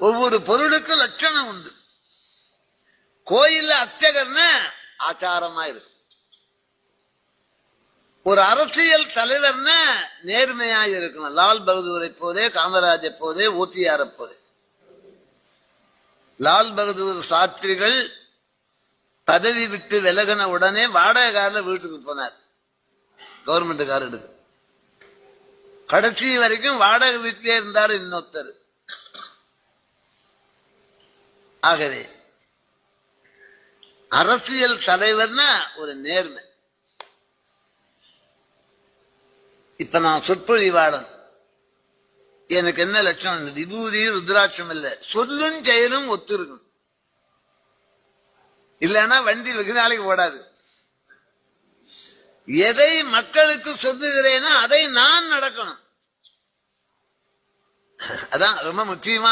ஒவ்வொரு பொருளுக்கும் லட்சணம் உண்டு. கோயில்ல அர்ச்சகர்னா ஆச்சாரமா இருக்கும். ஒரு அரசியல் தலைவர்னா நேர்மையா இருக்கணும். லால் பகதூரை போதே காமராஜை போதே ஊட்டியார போதே. லால் பகதூர் சாஸ்திரிகள் பதவி விட்டு விலகின உடனே வாடகைக்காரில் வீட்டுக்கு போனார். கவர்மெண்ட்டுக்காரருக்கு கடைசி வரைக்கும் வாடகை வீட்டிலே இருந்தார் இன்னொருத்தர். ஆகவே அரசியல் தலைவர்னா ஒரு நேர்மை. இப்ப நான் சொற்பொழிவாளன். எனக்கு என்ன லட்சணம் விபூதி ருத்ராட்சம் இல்ல. சொல்லும் செயலும் ஒத்து இருக்கும் இல்லைன்னா வண்டி வெகு நாளைக்கு ஓடாது. எதை மக்களுக்கு சொல்லுகிறேனோ அதை நான் நடக்கணும். அதான் ரொம்ப முக்கியமான